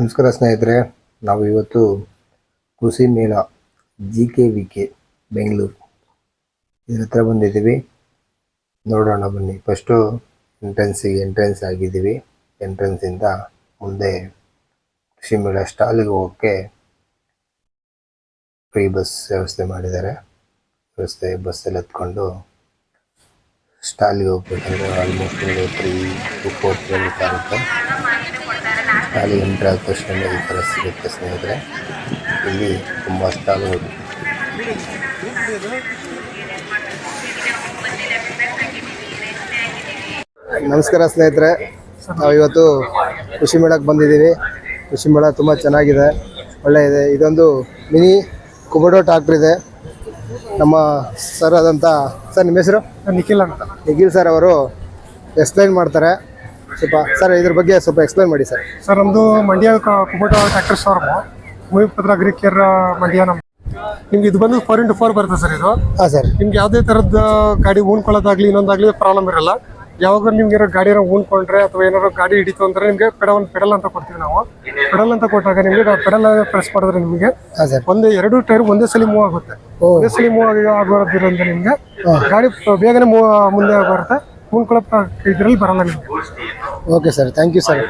ನಮಸ್ಕಾರ ಸ್ನೇಹಿತರೆ, ನಾವು ಇವತ್ತು Krishi Mela G K V K, Bengaluru. ಇದ್ರ ಹತ್ರ ಬಂದಿದ್ದೀವಿ. ನೋಡೋಣ ಬನ್ನಿ. ಫಸ್ಟು ಎಂಟ್ರೆನ್ಸಿಗೆ ಎಂಟ್ರೆನ್ಸ್ ಆಗಿದ್ದೀವಿ. ಎಂಟ್ರೆನ್ಸಿಂದ ಮುಂದೆ ಕೃಷಿ ಮೇಳ ಸ್ಟಾಲಿಗೆ ಹೋಗೋಕ್ಕೆ ಫ್ರೀ ಬಸ್ ವ್ಯವಸ್ಥೆ ಮಾಡಿದ್ದಾರೆ. ವ್ಯವಸ್ಥೆ ಬಸ್ಸಲ್ಲಿ ಹತ್ಕೊಂಡು ಸ್ಟಾಲಿಗೆ ಹೋಗ್ಬೇಕಂದ್ರೆ ಆಲ್ಮೋಸ್ಟ್ ಒಂದು ತ್ರೀ ಟು ಫೋರ್ ಕಿಲೋಮೀಟರ್ ಆಗುತ್ತೆ. ಸ್ಟಾಲಿ ಎಂಟ್ರ ಆದ ತಕ್ಷಣ ಈ ಥರ ಸಿಗುತ್ತೆ ಸ್ನೇಹಿತರೆ ಇಲ್ಲಿ ತುಂಬ ಸ್ಟಾಲ್ಗಳು ನಮಸ್ಕಾರ ಸ್ನೇಹಿತರೆ. ನಾವು ಇವತ್ತು ಕೃಷಿ ಮೇಳಕ್ಕೆ ಬಂದಿದ್ದೀವಿ. ಕೃಷಿ ಮೇಳ ತುಂಬ ಚೆನ್ನಾಗಿದೆ ಒಳ್ಳೆ ಇದೆ ಇದೊಂದು ಮಿನಿ ಕುಬಡೋ ಟ್ರಾಕ್ಟರ್ ಇದೆ. ನಮ್ಮ ಸರ್ ಆದಂಥ ಸರ್ ನಿಮ್ಮ ಹೆಸರು? ನಿಖಿಲ್ ಅಂತ. ನಿಖಿಲ್ ಸರ್ ಅವರು ಎಕ್ಸ್ಪ್ಲೈನ್ ಮಾಡ್ತಾರೆ. ಸ್ವಲ್ಪ ಸರ್ ಇದ್ರ ಬಗ್ಗೆ ಸ್ವಲ್ಪ ಎಕ್ಸ್ಪ್ಲೈನ್ ಮಾಡಿ ಸರ್. ಸರ್ ನಮ್ದು Mandya Kubota tractor showroom agri care Mandya ನಮ್ಮ ನಿಮ್ಗೆ ಇದು ಬಂದು ಫೋರ್ ಇಂಟು ಫೋರ್ ಬರುತ್ತೆ ಸರ್ ಇದು. ಹಾಂ ಸರ್. ನಿಮ್ಗೆ ಯಾವುದೇ ಥರದ ಗಾಡಿ ಉಣ್ಕೊಳ್ಳೋದಾಗ್ಲಿ ಇನ್ನೊಂದಾಗ್ಲಿ ಪ್ರಾಬ್ಲಮ್ ಇರಲ್ಲ. ಯಾವಾಗ ನಿಮ್ಗೆ ಇರೋ ಗಾಡಿ ಏನೋ ಉಣ್ಕೊಂಡ್ರೆ ಅಥವಾ ಏನಾದ್ರು ಗಾಡಿ ಹಿಡಿತು ಅಂದ್ರೆ ನಿಮಗೆ ಪೆಡಲ್ ಪೆಡಲ್ ಅಂತ ಕೊಡ್ತೀವಿ ನಾವು. ಪೆಡಲ್ ಅಂತ ಕೊಟ್ಟಾಗ ನಿಮಗೆ ಪೆಡಲ್ ಪ್ರೆಸ್ ಮಾಡಿದ್ರೆ ನಿಮಗೆ ಹಾಂ ಸರ್. ಒಂದು ಎರಡು ಟೈರ್ ಒಂದೇ ಸಲ ಮೂವ್ ಆಗುತ್ತೆ. ಒಂದೇ ಸಲ ಮೂವ್ ಆಗಿ ಆಗೋದ್ರಿಂದ ನಿಮಗೆ ಗಾಡಿ ಬೇಗನೆ ಮೂವ್ ಮುಂದೆ ಬರುತ್ತೆ. ಉಣ್ಕೊಳ್ಳೋ ಇದರಲ್ಲಿ ಬರಲ್ಲ ನಿಮಗೆ. Okay sir thank you sir.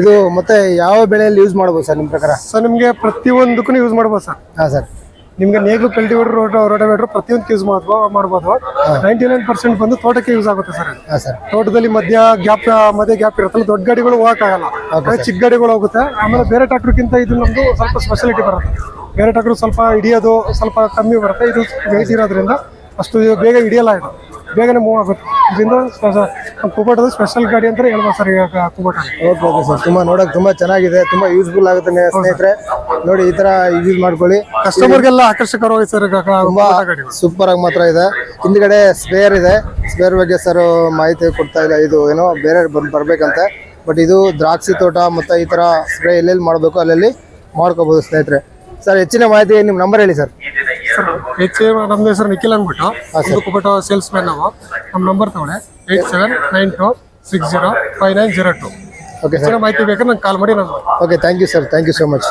ಇದು ಮತ್ತೆ ಯಾವ ಬೆಳೆಯಲ್ಲಿ ಯೂಸ್ ಮಾಡ್ಬೋದು ಸರ್ ನಿಮ್ಮ ಪ್ರಕಾರ? ಸರ್ ನಿಮಗೆ ಪ್ರತಿಯೊಂದಕ್ಕೂ ಯೂಸ್ ಮಾಡ್ಬೋದು ಸರ್. ಹಾಂ ಸರ್. ನಿಮ್ಗೆ ನೇಗ್ಲು ಕಲ್ಟಿವೇಟರ್ ರೋಟ ರೋಟವೇಟರ್ ಪ್ರತಿಯೊಂದಕ್ಕೆ ಯೂಸ್ ಮಾಡ್ಬೋದು ಮಾಡ್ಬೋದು. ನೈಂಟಿ ನೈನ್ ಪರ್ಸೆಂಟ್ ಬಂದು ತೋಟಕ್ಕೆ ಯೂಸ್ ಆಗುತ್ತೆ ಸರ್. ಹಾಂ ಸರ್. ತೋಟದಲ್ಲಿ ಮಧ್ಯ ಗ್ಯಾಪ್ ಮಧ್ಯ ಗ್ಯಾಪ್ ಇರುತ್ತಲ್ಲ ದೊಡ್ಡ ಗಾಡಿಗಳು ಹೋಗಕ್ಕಾಗಲ್ಲ ಅದೇ ಚಿಕ್ಕ ಗಾಡಿಗಳು ಹೋಗುತ್ತೆ. ಆಮೇಲೆ ಬೇರೆ ಟ್ರಾಕ್ಟರ್ಗಿಂತ ಇದು ನಮ್ಮದು ಸ್ವಲ್ಪ ಸ್ಪೆಷಾಲಿಟಿ ಬರುತ್ತೆ. ಬೇರೆ ಟ್ರಾಕ್ಟರ್ ಸ್ವಲ್ಪ ಹಿಡಿಯೋದು ಸ್ವಲ್ಪ ಕಮ್ಮಿ ಬರುತ್ತೆ. ಇದು ವೆಯ್ಟ್ ಇರೋದ್ರಿಂದ ಅಷ್ಟು ಬೇಗ ಹಿಡಿಯಲ್ಲ ಇದು. ಬೇಗನೆ ಮೂವ್ ಆಗುತ್ತೆ. ಇದರಿಂದ ಕುಬಟದ ಸ್ಪೆಷಲ್ ಗಾಡಿ ಅಂತ ಹೇಳ್ಬೋದು ಸರ್ ಈಗ ಕುಬಟ. Okay okay sir. ತುಂಬ ನೋಡೋಕೆ ತುಂಬ ಚೆನ್ನಾಗಿದೆ. ತುಂಬ ಯೂಸ್ಫುಲ್ ಆಗುತ್ತೆ ಸ್ನೇಹಿತರೆ. ನೋಡಿ ಈ ಥರ ಯೂಸ್ ಮಾಡ್ಕೊಳ್ಳಿ. ಕಸ್ಟಮರ್ಗೆಲ್ಲ ಆಕರ್ಷಕರವಾಗಿ ಸರ್ ತುಂಬ ಸೂಪರ್ ಆಗಿ ಮಾತ್ರ ಇದೆ. ಹಿಂದ್ಗಡೆ ಸ್ಪೇರ್ ಇದೆ. ಸ್ಪೇರ್ ಬಗ್ಗೆ ಸರ್ ಮಾಹಿತಿ ಕೊಡ್ತಾ ಇಲ್ಲ. ಇದು ಏನೋ ಬೇರೆ ಬಂದು ಬರ್ಬೇಕಂತೆ. ಬಟ್ ಇದು ದ್ರಾಕ್ಷಿ ತೋಟ ಮತ್ತು ಈ ಥರ ಸ್ಪ್ರೇ ಎಲ್ಲೆಲ್ಲಿ ಮಾಡಬೇಕು ಅಲ್ಲಲ್ಲಿ ಮಾಡ್ಕೋಬೋದು ಸ್ನೇಹಿತರೆ. ಸರ್ ಹೆಚ್ಚಿನ ಮಾಹಿತಿ ನಿಮ್ಮ ನಂಬರ್ ಹೇಳಿ ಸರ್. ಸರ್ ಎಚ್ ನಮ್ದು ಹೆಸರು ನಿಖಿಲ್ ಅಂದ್ಬಿಟ್ಟು. ಕುಬಟ ಸೇಲ್ಸ್ ಮ್ಯಾನ್ ನಾವು. ನಮ್ಮ ನಂಬರ್ ತಗೊಳ್ಳಿ. Eight seven nine two six zero five nine zero two okay sir ಮಾಹಿತಿ ಬೇಕಾದ್ರೆ ನಂಗೆ ಕಾಲ್ ಮಾಡಿ ನಾನು okay thank you sir thank you so much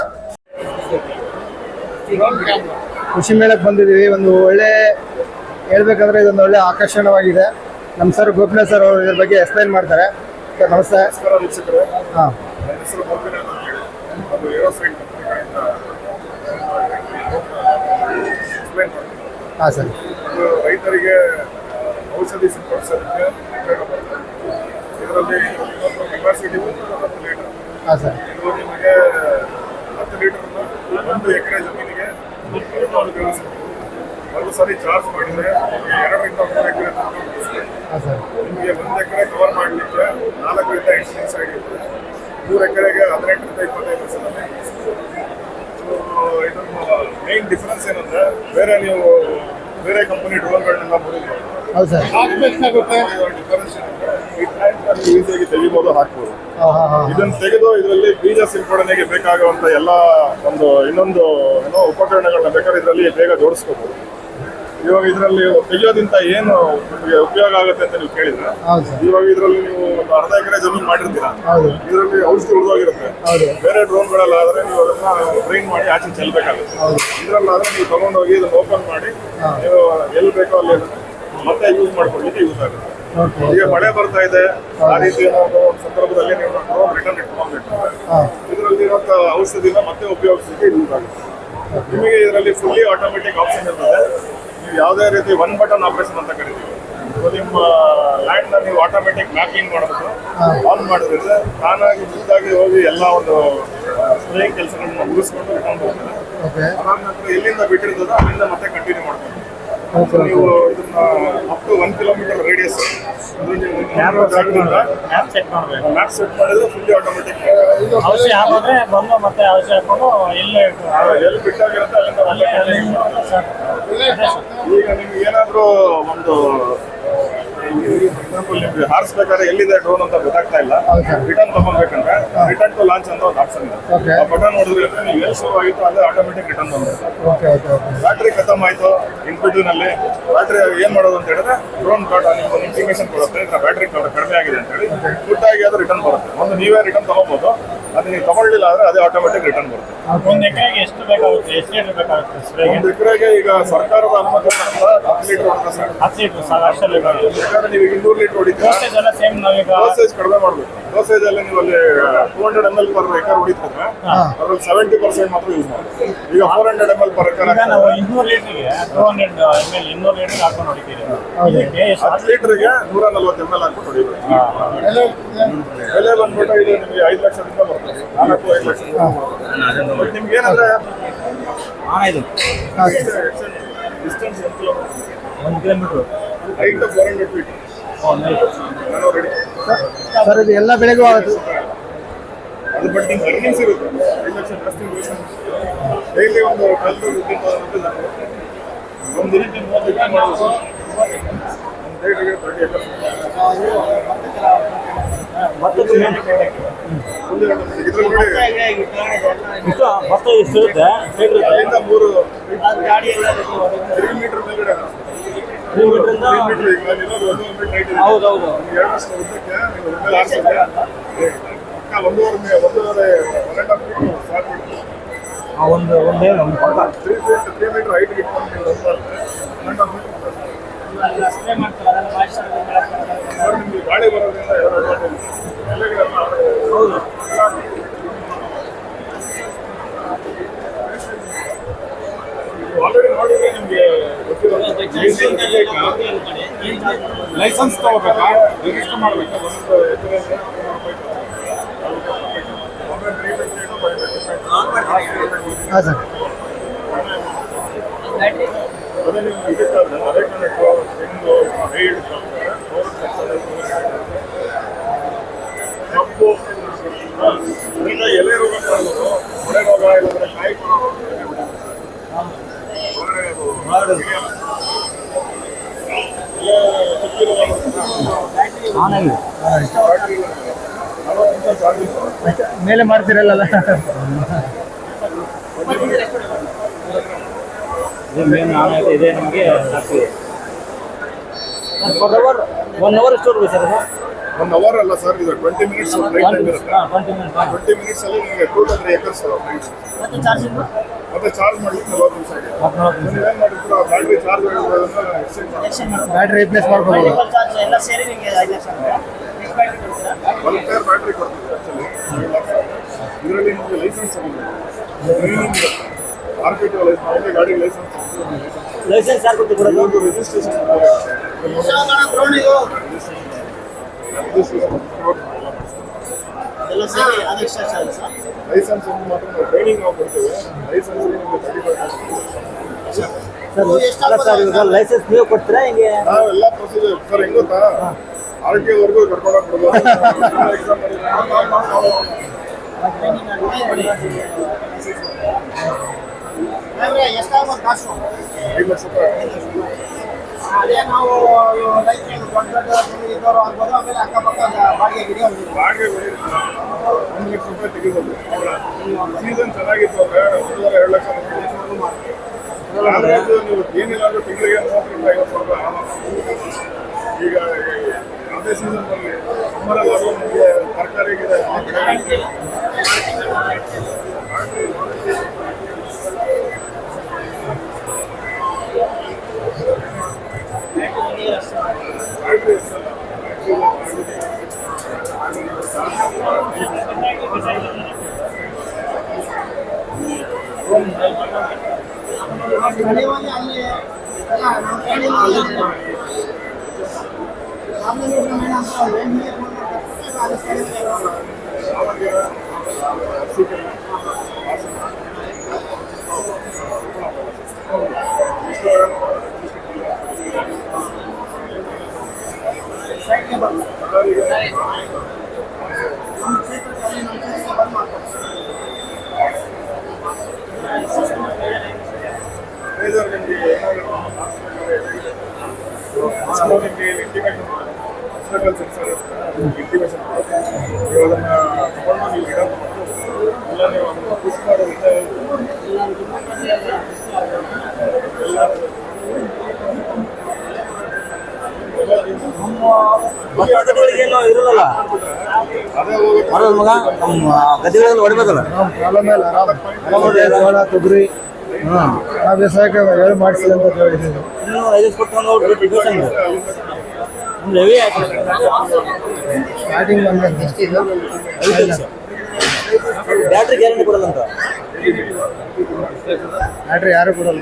ಕೃಷಿ ಮೇಳಕ್ಕೆ ಬಂದಿದ್ದೀವಿ. ಒಂದು ಒಳ್ಳೆ ಹೇಳ್ಬೇಕಂದ್ರೆ ಇದೊಂದು ಒಳ್ಳೆ ಆಕರ್ಷಣವಾಗಿದೆ. ನಮ್ಮ ಸರ್ ಗೋಪಿನಾಥ್ ಸರ್ ಅವರು ಇದ್ರ ಬಗ್ಗೆ ಎಕ್ಸ್ಪ್ಲೈನ್ ಮಾಡ್ತಾರೆ. ಸರ್ ನಮಸ್ತೆ. ನಮಸ್ಕಾರ ವೀಕ್ಷಕರೇ. ಹಾಂ ನನ್ನ ಹೆಸರು ಗೋಪಿನಾಥ್ ಅಂತ ಹೇಳಿ ಅದು ಏರೋಸೈನ್ ಕಂಪನಿ ಕಡೆಯಿಂದ ಎಕ್ಸ್ಪ್ಲೈನ್ ಮಾಡ್ತೀನಿ ಹಾಂ ಸರ್. ಇದು ರೈತರಿಗೆ ಔಷಧಿ ಸಿಂಪಡಿಸೋದಕ್ಕೆ ಉಪಯೋಗ ಬರುತ್ತೆ ಇದರಲ್ಲಿ ಕೆಪಾಸಿಟಿ ಹತ್ತು ಲೀಟರ್. ಹಾಂ ಸರ್. ಇದು ನಿಮಗೆ ಹತ್ತು ಲೀಟರ್ನ ಒಂದು ಎಕರೆ ಜಮೀನಿಗೆ ಒಂದು ಸರಿ ಚಾರ್ಜ್ ಮಾಡಿದರೆ ಎರಡರಿಂದ ಮೂರು ಎಕರೆ. ಹಾಂ ಸರ್. ನಿಮಗೆ ಒಂದು ಎಕರೆ ಕವರ್ ಮಾಡಲಿಕ್ಕೆ ನಾಲ್ಕರಿಂದ ಎಂಟು ನಿಮಿಷ ಹಿಡಿಯುತ್ತೆ ಮೂರು ಎಕರೆಗೆ ಹದಿನೆಂಟರಿಂದ ಇಪ್ಪತ್ತೈದು ನಿಮಿಷದಲ್ಲಿ ಇದನ್ನು ಮೇನ್ ಡಿಫರೆನ್ಸ್ ಏನಂದ್ರೆ ಬೇರೆ ನೀವು ಬೇರೆ ಕಂಪನಿ ಡ್ರೋನ್ಗಳನ್ನೆಲ್ಲ ಬರೋದು ಹೌದು ಸರ್. ಡಿಫರೆನ್ಸ್ ಈ ಟ್ಯಾಂಕ್ ಈಸಿಯಾಗಿ ತೆಗಿಬೋದು ಹಾಕ್ಬೋದು. ಇದನ್ನು ತೆಗೆದು ಇದರಲ್ಲಿ ಬೀಜ ಸಿಂಪಡಣೆಗೆ ಬೇಕಾಗುವಂತ ಎಲ್ಲ ಒಂದು ಇನ್ನೊಂದು ಏನೋ ಉಪಕರಣಗಳನ್ನ ಬೇಕಾದ್ರೆ ಇದರಲ್ಲಿ ಬೇಗ ಜೋಡಿಸ್ಕೋಬಹುದು ಇವಾಗ ಇದರಲ್ಲಿ ತೆಗೆಯೋದಿಂತ ಏನು ನಿಮಗೆ ಉಪಯೋಗ ಆಗುತ್ತೆ ಅಂತ ನೀವು ಕೇಳಿದ್ರೆ ಇವಾಗ ಇದರಲ್ಲಿ ನೀವು ಒಂದು ಅರ್ಧ ಎಕರೆ ಜಮೀನು ಮಾಡಿರ್ತೀರಾ? ಇದರಲ್ಲಿ ಔಷಧಿ ಉಳಿದೋಗಿರುತ್ತೆ. ಬೇರೆ ಡ್ರೋನ್ಗಳಲ್ಲಾದ್ರೆ ನೀವು ಅದನ್ನ ಟ್ರೈನ್ ಮಾಡಿ ಆಚೆ ಚೆಲ್ಬೇಕಾಗುತ್ತೆ. ಇದರಲ್ಲಾದ್ರೆ ನೀವು ತಗೊಂಡೋಗಿ ಇದನ್ನ ಓಪನ್ ಮಾಡಿ ನೀವು ಎಲ್ಲಿ ಬೇಕೋ ಅಲ್ಲಿ ಮತ್ತೆ ಯೂಸ್ ಮಾಡ್ಕೊಳ್ಳಿಕ್ಕೆ ಯೂಸ್ ಆಗುತ್ತೆ. ಈಗ ಮಳೆ ಬರ್ತಾ ಇದೆ ಆ ರೀತಿ ಒಂದು ಸಂದರ್ಭದಲ್ಲಿ ನೀವು ಡ್ರೋನ್ ರಿಟರ್ನ್ ಇಟ್ಕೊಂಡ್ಬೇಕು ಇದರಲ್ಲಿ ಇರುವಂತ ಔಷಧಿನ ಮತ್ತೆ ಉಪಯೋಗಿಸಲಿಕ್ಕೆ ಯೂಸ್ ಆಗುತ್ತೆ. ನಿಮಗೆ ಇದರಲ್ಲಿ ಫುಲ್ಲಿ ಆಟೋಮೆಟಿಕ್ ಆಪ್ಷನ್ ಇರ್ತದೆ. ನೀವು ಯಾವುದೇ ರೀತಿ ಒನ್ ಬಟನ್ ಆಪರೇಷನ್ ಅಂತ ಕರಿತೀವಿ. ಸೊ ನಿಮ್ಮ ಲ್ಯಾಂಡ್ನ ನೀವು ಆಟೋಮೆಟಿಕ್ ಮ್ಯಾಪಿಂಗ್ ಮಾಡಬೇಕು ಆನ್ ಮಾಡಿದ್ರೆ ತಾನಾಗಿ ಮುಂದಾಗಿ ಹೋಗಿ ಎಲ್ಲ ಒಂದು ಸ್ಪ್ರೇ ಕೆಲಸಗಳನ್ನ ಮುಗಿಸ್ಕೊಂಡು ಇಟ್ಕೊಂಡು ಹೋಗ್ತಾರೆ. ಅದಾದ ನಂತರ ಎಲ್ಲಿಂದ ಬಿಟ್ಟಿರ್ತದೋ ಅಲ್ಲಿಂದ ಮತ್ತೆ ಕಂಟಿನ್ಯೂ ಮಾಡ್ತೀವಿ ನೀವು ಇದನ್ನ up to one kilometre radius map set ಮಾಡಿದ್ರೆ ಫುಲ್ಲಿ ಆಟೋಮೆಟಿಕ್ ಔಷಧಿ ಹಾಕಿದ್ರೆ ಬಂದು ಮತ್ತೆ ಔಷಧಿ ಹಾಕೊಂಡು ಇಲ್ಲೇ ಎಲ್ಲಿ ಬಿಟ್ಟಾಗಿರುತ್ತೆ ಅಲ್ಲಿಂದ ಅಲ್ಲೇ ಸರ್. ಈಗ ನಿಮ್ಗೆ ಏನಾದರೂ ಒಂದು ಎಕ್ಸಾಂಪಲ್ ನಿಮ್ಗೆ ಹಾರಿಸ್ಬೇಕಾದ್ರೆ ಎಲ್ಲಿದೆ ಡ್ರೋನ್ ಅಂತ ಗೊತ್ತಾಗ್ತಾ ಇಲ್ಲ. ರಿಟರ್ನ್ ತಗೊಬೇಕಂದ್ರೆ ರಿಟರ್ನ್ ಟು ಲಾಂಚ್ ಅಂತ ಒಂದು ಆಪ್ಷನ್ ಇದೆ. ಆ ಬಟನ್ ನೋಡಿದ್ರೆ ನೀವು ಎಲ್ಲಿ ಶುರು ಆಗಿತ್ತು ಅಲ್ಲೇ ಆಟೋಮೆಟಿಕ್ ರಿಟರ್ನ್ ಬಂದ್ಬಿಡುತ್ತೆ. ಓಕೆ ಓಕೆ ಓಕೆ ಬ್ಯಾಟ್ರಿ ಖತಮ್ ಆಯ್ತು ಇನ್ಬಿಟ್ವೀನ್ನಲ್ಲಿ. ಬ್ಯಾಟ್ರಿ ಏನ್ ಮಾಡೋದು ಅಂತ ಹೇಳಿದ್ರೆ ಡ್ರೋನ್ ಕಾರ್ಡ್ ನಿಮ್ಗೆ ಒಂದು ಇಂಟಿಮೇಷನ್ ಕೊಡುತ್ತೆ. ಬ್ಯಾಟ್ರಿ ಬ್ಯಾಟ್ರಿ ಕಡಿಮೆ ಆಗಿದೆ ಅಂತ ಹೇಳಿ ಗುಟ್ಟಾಗಿ ಆಗಿ ಅದು ರಿಟರ್ನ್ ಬರುತ್ತೆ. ಒಂದು ನೀವೇ ರಿಟರ್ನ್ ತಗೋಬಹುದು ಅದು ನೀವು ತಗೊಳ್ಳಿಲ್ಲ ಅಂದ್ರೆ ಅದೇ ಆಟೋಮೆಟಿಕ್ ರಿಟರ್ನ್ ಬರುತ್ತೆ. ಒಂದು ಎಕರೆಗೆ ಎಷ್ಟು ಬೇಕಾಗುತ್ತೆ? ಎಷ್ಟು ಲೀಟರ್ ಬೇಕಾಗುತ್ತೆ ಒಂದು ಎಕರೆಗೆ ಈಗ ಸರ್ಕಾರದ ಅನುಮತಿ ಹತ್ತು ಲೀಟರ್ ಹತ್ತು ಲೀಟರ್ ಸಾಕು. ಬೇಕಾದ್ರೆ ನೀವು ಇನ್ನೂರು ಲೀಟರ್ ಹೊಡಿತೀರಾ? ಡೋಸೇಜ್ ಕಡಿಮೆ ಮಾಡಬೇಕು. ಡೋಸೇಜ್ ಅಲ್ಲಿ ನೀವು ಅಲ್ಲಿ two hundred M L per acre ಹೊಡಿತಾರೆ? ಅದ್ರಲ್ಲಿ ಸೆವೆಂಟಿ ಪರ್ಸೆಂಟ್ ಮಾತ್ರ ಯೂಸ್ ಮಾಡಿ ಈಗ four hundred M L per acre ಈಗ ನಾವು ಇನ್ನೂರು ಲೀಟರ್ಗೆ ಟೂ ಹಂಡ್ರೆಡ್ ಎಂ ಎಲ್ ಇನ್ನೂರು ಲೀಟರ್ ಹಾಕೊಂಡು ಎಷ್ಟು ಹತ್ತು ಲೀಟರ್ಗೆ ನೂರ ನಲ್ವತ್ತು ಎಂ ಎಲ್ ಹಾಕೊಂಡು ಹೊಡಿಬೇಕು. ಬೆಲೆ ಬಂದ್ಬಿಟ್ಟು ಇದು ನಿಮಗೆ ಐದು ಲಕ್ಷದಿಂದ ಬರ್ತದೆ. ನಾಲ್ಕು ಐದು ಲಕ್ಷ ನಿಮ್ಗೆ ಏನಂದ್ರೆ ಡಿಸ್ಟೆನ್ಸ್ ಒಂದು kilometre height four hundred feet ನಾನು ರೆಡಿ ಸರ್ ಇದು ಎಲ್ಲ ಬೆಳೆಗೂ ಆಗುತ್ತೆ ಅದು ಬಟ್ ನಿಮ್ಗೆ ಅರ್ನಿಂಗ್ಸ್ ಇರುತ್ತೆ. ಐದು ಲಕ್ಷ ಜಾಸ್ತಿ ಡೈಲಿ ಒಂದು ಕಲ್ಲು ಒಂದು ದಿನಕ್ಕೆ ಮೂವತ್ತು ರೂಪಾಯಿ ಡೈಲಿಗೆ ತರ್ಟಿ ಭತ್ತ ಅಲ್ಲಿಂದ ಮೂರು ಗಾಡಿ ಮೀಟರ್ ಮೇಲ್ಗಡೆ ತ್ರೀ ಮೀಟರಿಂದ ತ್ರೀ ಮೀಟರ್ ಈಗ ಇರೋದು ಒಂದು ಮೀಟರ್ ಹೈಟ್ ಇದೆ ಹೌದೌದು ಒಂದು ಒಂದೇ ಮಾಡ್ತಾರೆ ಪಕ್ಕ ಗಾಳಿ ಫೀಟ್ ತ್ರೀ ಮೀಟರ್ ಹೈಟ್ ಇಟ್ಕೊಂಡು ನೀವು ರನ್ ಮಾಡಿದ್ರೆ one and half metre sir ನಿಮ್ಗೆ ಗಾಳಿ ಬರೋದ್ರಿಂದ ಎರಡು advantage ಇದೆ. ಎಲೆಗಳೆಲ್ಲ ಹೌದು ಆಲ್ರೆಡಿ ನೋಡಿದ್ರೆ ನಿಮಗೆ ಲೈಸೆನ್ಸ್ ತಗೋಬೇಕಾ? ರಿಜಿಸ್ಟರ್ ಮಾಡಬೇಕಾ? ಹಾಂ ಸರ್. ಹೈಡ್ ಕಬ್ಬು ಈಗ ಎಲೆ ರೋಗ ಬರ್ಬೋದು ಕೊಳೆ ರೋಗ ಇಲ್ಲಂದ್ರೆ ಕಾಯಿ ಹೊರಗಡೆ ಅದು ಎಲೆ ಚುಕ್ಕಿ ರೋಗ ಚಾರ್ಜ್ ಮೇಲೆ ಮಾಡ್ತಿರಲ್ಲ ಇದು ನಮಗೆ ಒನ್ ಅವರ್ ಎಷ್ಟವರೆಗೂ ಸರ್ ಒನ್ ಅವರ್ ಅಲ್ಲ ಸರ್ ಇದು ಟ್ವೆಂಟಿ ಮಿನಿಟ್ಸ್ ಫ್ಲೈಟ್ ಟೈಮ್ ಇರುತ್ತೆ. ಹಾಂ ಟ್ವೆಂಟಿ ಮಿನಿಟ್ಸ್ ಅಲ್ಲಿ ನಿಮಗೆ two to three acres flight ಮತ್ತೆ ಚಾರ್ಜ್ ಮಾಡ್ಲಿಕ್ಕೆ ನಲವತ್ತು ನಿಮಿಷ ಆಗಿದೆ. ಹದಿನಾಲ್ಕು ನೀವು ಏನು ಮಾಡಿದ್ರು ಬ್ಯಾಟ್ರಿ ಚಾರ್ಜ್ ಆಗಿರೋದನ್ನ ಎಕ್ಸ್ಚೇಂಜ್ ಮಾಡಿ ಬ್ಯಾಟ್ರಿ ರಿಪ್ಲೇಸ್ ಮಾಡ್ಬೋದು. ಎಲ್ಲ ಸೇರಿ ನಿಮಗೆ ಐದು ಲಕ್ಷ ಒನ್ ಬ್ಯಾಟ್ರಿ ಕೊಡ್ತೀವಿ ಆ್ಯಕ್ಚುಲಿ ಇದರಲ್ಲಿ ನಿಮಗೆ ಲೈಸೆನ್ಸ್ ತಗೊಂಡು ಟ್ರೈನಿಂಗ್ ಇರುತ್ತೆ. ಆರ್ ಪಿ ಟಿ ಲೈಸೆನ್ಸ್ ಗಾಡಿ ಲೈಸೆನ್ಸ್ ಯಾರು ಇದೊಂದು ರಿಜಿಸ್ಟ್ರೇಷನ್ ಎಲ್ಲ ಸೇರಿ ಅದು ಎಕ್ಸ್ಟ್ರಾ ಸರ್ ಲೈಸೆನ್ಸ್ ಒಂದು ಮಾತ್ರ ನಾವು ಟ್ರೈನಿಂಗ್ ನಾವು ಕೊಡ್ತೀವಿ ಲೈಸೆನ್ಸ್ ನಿಮಗೆ ತರ್ಟಿ ಫೈವ್ ಸರ್ ಸರ್ ಇವಾಗ ಲೈಸೆನ್ಸ್ ನೀವು ಕೊಡ್ತೀರಾ ಹಿಂಗೆ? ನಾವೆಲ್ಲ ಪ್ರೊಸೀಜರ್ ಸರ್ ಹೆಂಗ್ ಗೊತ್ತಾ? ಆರ್ ಟಿ ವರ್ಗೂ ಕರ್ಕೊಂಡು ಹೋಗ್ಬಿಡ್ಬೋದು. ಎಷ್ಟಾಗ್ಬೋದು ಕಾಸು? ಐದು ಲಕ್ಷ ರೂಪಾಯಿ. ಅದೇ ನಾವು ಲೈಕ್ ಇದ್ದವರು ಆಗ್ಬೋದು, ಆಮೇಲೆ ಅಕ್ಕಪಕ್ಕ ಬಾಡಿಗೆ ಗಿಡಿ ಬಾಡಿಗೆ ಒಂದು ಲಕ್ಷ ರೂಪಾಯಿ ತೆಗಿಬೋದು ಸೀಸನ್ ಚೆನ್ನಾಗಿತ್ತು ಅಂದ್ರೆ ಒಂದೂವರೆ, ಎರಡು ಲಕ್ಷ ಆವರೇಜ್ ನೀವು ಏನಿಲ್ಲ ಅಂದ್ರೆ ತಿಂಗಳಿಗೆ ಸಾವಿರ ರೂಪಾಯಿ. ಈಗ ಯಾವುದೇ ಸೀಸನ್ ಬರಲಿ ಸಮ್ಮರಲ್ಲಿ ತರಕಾರಿ ನಿಮಗೆ ತರಕಾರಿಗೆ ಸ್ಥಳೀಯವಾಗಿ ಆಮೇಲೆ ನಮ್ಮ ಏನ ಅಂತ ವೇಣಿಗೆ ಫೋನ್ ಮಾಡ್ತಾರೆ ಅದು ಸ್ಥಳೀಯವಾಗಿ ಸೈಡ್ಗೆ ಬರ್ತಾರೆ ನಮ್ಮ ಕ್ಷೇತ್ರದಲ್ಲಿ ನಮ್ಮ ಕ್ಷೇತ್ರಕ್ಕೆ ಬಂದ್ ಮಾಡ್ತಾರೆ ನಿಮಗೆ ಏನಾದರೂ ನಿಮಗೆ ಇಂಟಿಮೇಟ್ ನೀವು ಗಿಡ ತಗೊಂಡು ಎಲ್ಲ ನೀವು ಅದನ್ನ push ಮಾಡೋದ್ರಿಂದ ಗದ್ದೆಗಳಿಗೇನು ಇರಲ್ಲ. ಬರೋದು ಮಗ ನಮ್ಮ ಗದ್ದೆಗಳಲ್ಲಿ ಹೊಡಿಬೇಕಲ್ಲ. ತೊಗರಿ ಆ ಬೇಸಾಯಕ್ಕೆ ಹೇಳಿ ಮಾಡಿಸಿ ಅಂತ ಹೇಳಿದ್ದೀವಿ ಇನ್ನು ಐದು ಸ್ಟಾರ್ಟಿಂಗ್ ಐದು ಲಕ್ಷ ಬ್ಯಾಟ್ರಿ ಗ್ಯಾರಂಟಿ ಕೊಡಲ್ಲ ಅಂತ. ಬ್ಯಾಟ್ರಿ ಯಾರು ಕೊಡಲ್ಲ?